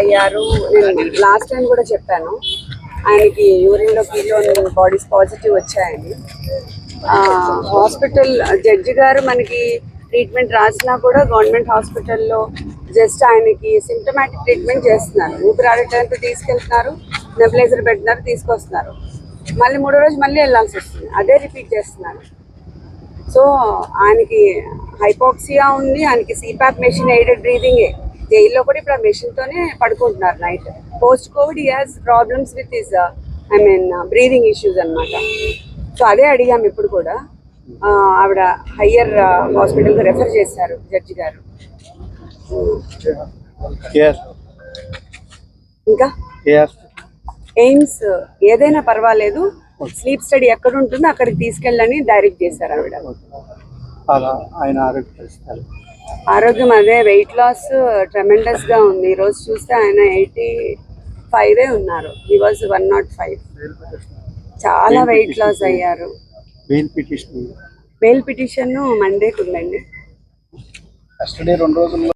అయ్యారు. నేను last time కూడా చెప్పాను. ఆయనకి యూరిన్లో కీలో బాడీస్ పాజిటివ్ వచ్చాయని. హాస్పిటల్ జడ్జి గారు మనకి ట్రీట్మెంట్ రాసినా కూడా గవర్నమెంట్ హాస్పిటల్లో జస్ట్ ఆయనకి సిమ్టమాటిక్ ట్రీట్మెంట్ చేస్తున్నారు. ఊపిరాడటానికి తీసుకెళ్తున్నారు నెబులైజర్ పెట్టినారు తీసుకొస్తున్నారు. మళ్ళీ మూడో రోజు మళ్ళీ వెళ్ళాల్సి వస్తుంది. అదే రిపీట్ చేస్తున్నారు. సో ఆయనకి హైపాక్సియా ఉంది ఆయనకి సిపాప్ మెషిన్ ఎయిడెడ్ బ్రీదింగే జైల్లో కూడా ఇప్పుడు ఆ మెషిన్ తోనే పడుకుంటున్నారు night. Post covid he has problems with his I mean breathing issues అన్నమాట. సో అదే అడిగాం ఇప్పుడు కూడా. ఆవిడ హయ్యర్ హాస్పిటల్కి రెఫర్ చేశారు జడ్జి గారు. ఇంకా? ఎయిమ్స్ ఏదైనా పర్వాలేదు. స్లీప్ స్టడీ ఎక్కడ ఉంటుందో అక్కడికి తీసుకెళ్ళని డైరెక్ట్ చేశారు ఆవిడ. ఆయన ఆరోగ్య ఆరోగ్యం అదే వెయిట్ లాస్ ట్రెమెండస్గా ఉంది. ఈ రోజు చూస్తే ఆయన ఎయిటీ ఫైవ్ ఉన్నారు. He was one naught five చాలా వెయిట్ లాస్ అయ్యారు. బెయిల్ పిటిషన్ బెయిల్ పిటిషన్ మండేకి ఉందండి. రెండు రోజుల్లో